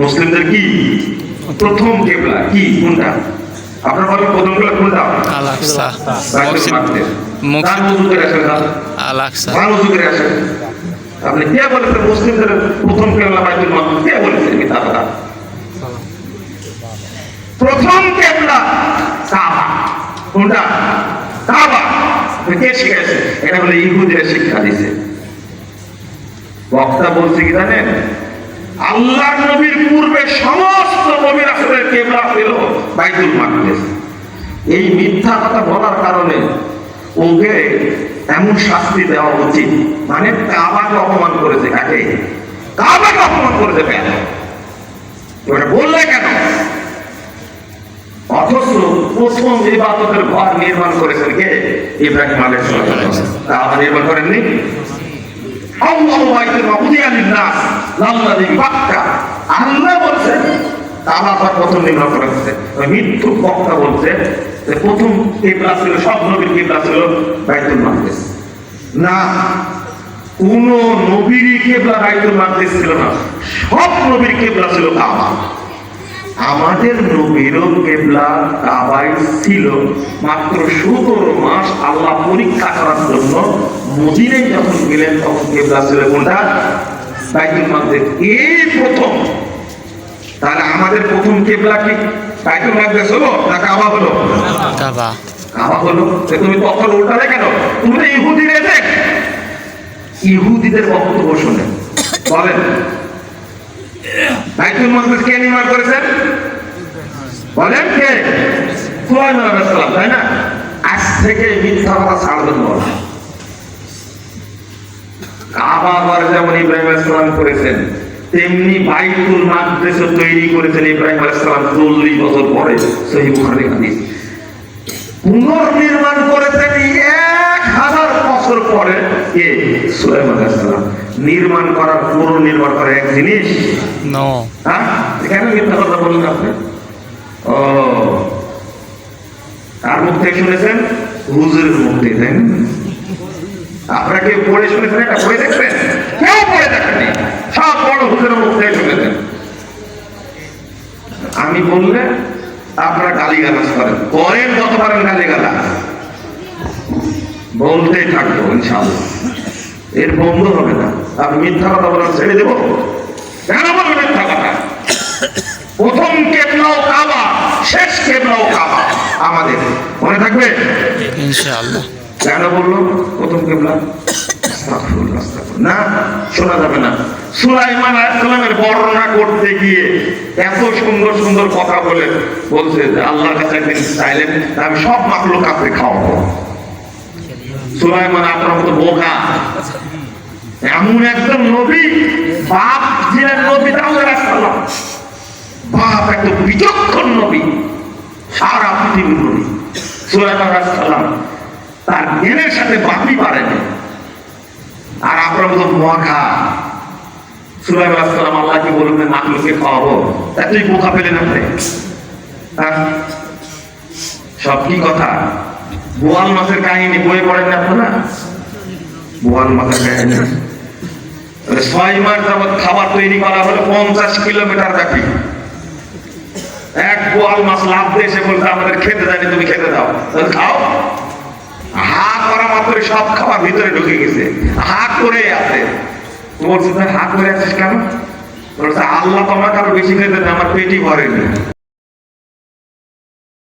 মুসলিমদের কি? প্রথম কেবলা কি? কোনটা? আপনার বলেন প্রথম কেবলা কোনটা? আপনি কে বলেছেন মুসলিমদের প্রথম কেবলা বাইতুল মাকদিস কে বলেছেন মিথ্যা প্রথম কেবলা কাবা। কোনটা? কাবা। কে শিখাইছে এটা বলে ইহুদিরা শিক্ষা দিছে। বক্তা বলছে কি জানেন? আল্লাহ নবীর পূর্বে সমস্ত নবী রাসূলের কেবলা ছিল বাইতুল মাকদিস। এই মিথ্যা কথা বলার কারণে ওকে এমন শাস্তি দেওয়া উচিত। মানে কাবাকে অপমান করেছে কাকে? কাবাকে অপমান করেছে কেন? ওটা বললে কেন? অথচ প্রথম ইবাদতের ঘর নির্মাণ করেছেন কে? ইব্রাহিম আলাইহিস সালাম। কাবা নির্মাণ করেননি? আল্লাহু বাইতুল মাকদিয়া লিন-নাস। মৃত্যু বক্তা বলছে প্রথম কিবলা ছিল, সব নবীর কিবলা ছিল বাইতুল না, কোন নবীরই কেবলা বাইতুল ছিল না, সব নবীর কেবলা ছিল কাবা। আমাদের নবীরও কেবলা কাবাই ছিল, মাত্র সতেরো মাস আল্লাহ পরীক্ষা করার জন্য মদিনায় যখন গেলেন, তখন কেবলা ছিল কোনটা? বাইতুল মাকদিস এই প্রথম। তাহলে আমাদের প্রথম কেবলা কি? বাইতুল মাকদিস হলো না কাবা হলো? কাবা। কাবা হলো। তুমি তখন উল্টালে কেন? তুমি তো ইহুদিদের দেখ। ইহুদিদের বক্তব্য শুনে। বলেন। বাইতুল মাকদিস কে নির্মাণ করেছেন বলেন কে? সুলাইমান আলাইহিস সালাম তাই না? আজ থেকে মিথ্যা কথা ছাড়বেন বলা কাবা ঘর যেমন ইব্রাহিম আলাইহিস করেছেন তেমনি বাইতুল মাকদিসও তৈরি করেছেন ইব্রাহিম আলাইহিস সালাম 40 বছর পরে সহিহ বুখারী হাদিস। পুনর্নির্মাণ করেছেন এক হাজার বছর পরে কে সুলাইমান আলাইহিস নির্মাণ করার পুনর্নির্মাণ করা এক জিনিস। হ্যাঁ? কেন মিথ্যা কথা বললেন আপনি। ও। তার মুখ থেকে শুনেছেন হুজুরের মুখ থেকে তাই না? আপনারা পড়ে শুনেছেন পড়ে দেখবেন? কেউ পড়ে দেখেননি সব বড় শুনেছেন আমি বললে আপনারা গালি গালাজ করেন। করেন যত পারেন গালি গালাজ বলতেই থাকব এর বন্ধ হবে না। আর মিথ্যা কথা বলা ছেড়ে দেবো। কেন বলব মিথ্যা কথা? প্রথম কেবলাও কাবা, শেষ কেবলাও কাবা। আমাদের মনে থাকবে? ইনশাআল্লাহ। কেন বলল, প্রথম কেবলা। না, শোনা যাবে না। সুলাইমান আলাইহিসসালামের বর্ণনা করতে গিয়ে এত সুন্দর সুন্দর কথা বলে বলছে যে আল্লাহর চাইলেন সব মাকলুক আপনি খাওয়াবো। সুলাইমান আপনার মতো বোকা। এমন একজন নবী, বাপ ছিলেন নবী দাউদ আলাইহিসসালাম বাপ একটা বিচক্ষণ নবী, সারা পৃথিবীর নবী। সুলাইমান আলাইহিসসালাম তার জ্ঞানের সাথে বাপি পারেনি। আর আপনার মতো মহা আলাইসালাম আল্লাহকে বলবেন মাকলুকে খাওয়াবো। তা তুই বোকা পেলেন আপনি? সব কি কথা? বোয়াল মাছের কাহিনী বই পড়েন আপনারা? বোয়াল মাছের কাহিনী। ছয় মাস যাবৎ খাবার তৈরি করা হলো পঞ্চাশ কিলোমিটার ব্যাপী। এক বোয়াল মাছ লাভ দিয়ে এসে বলতে আমাদের খেতে দেয়নি তুমি খেতে দাও। খাও। হা করা মাত্র সব খাবার ভিতরে ঢুকে গেছে। হা করে আছে। বলছে হা করে আছিস কেন? আল্লাহ তোমাকে আরও বেশি খেতে আমার পেটই ভরেনি।